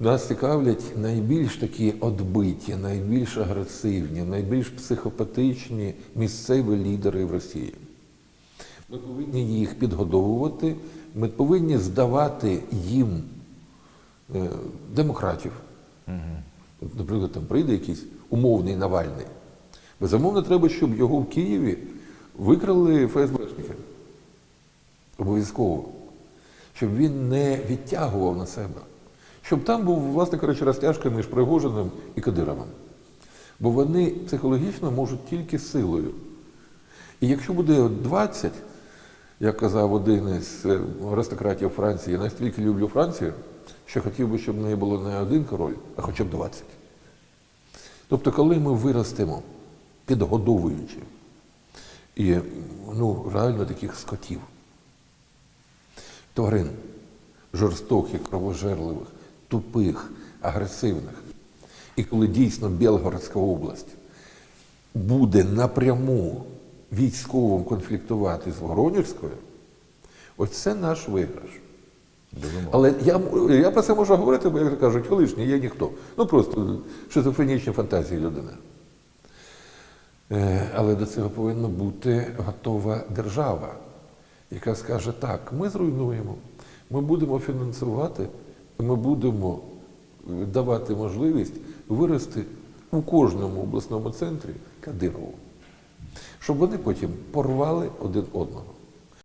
Нас цікавлять найбільш такі отбиті, найбільш агресивні, найбільш психопатичні місцеві лідери в Росії. Ми повинні їх підгодовувати, ми повинні здавати їм е, демократів. От, Наприклад, там прийде якийсь умовний Навальний. Безумовно, треба, щоб його в Києві викрали ФСБшники. Обов'язково. Щоб він не відтягував на себе. Щоб там був, власне кажучи, розтяжка між Пригожиним і Кадировим. Бо вони психологічно можуть тільки силою. І якщо буде 20, як казав один із е, аристократів Франції, я настільки люблю Францію, що хотів би, щоб в неї було не один король, а хоча б 20. Тобто, коли ми виростемо, підгодовуючи, і ну, реально таких скотів, тварин, жорстоких, кровожерливих, тупих, агресивних. І коли дійсно Білгородська область буде напряму військовим конфліктувати з Воронежською, ось це наш виграш. Безумовно. Але я, я про це можу говорити, бо як кажуть, колишній є ніхто. Ну просто шизофренічні фантазії людини. Е, Але до цього повинна бути готова держава, яка скаже, так, ми зруйнуємо, ми будемо фінансувати, ми будемо е, давати можливість вирости у кожному обласному центрі Кадирову, щоб вони потім порвали один одного.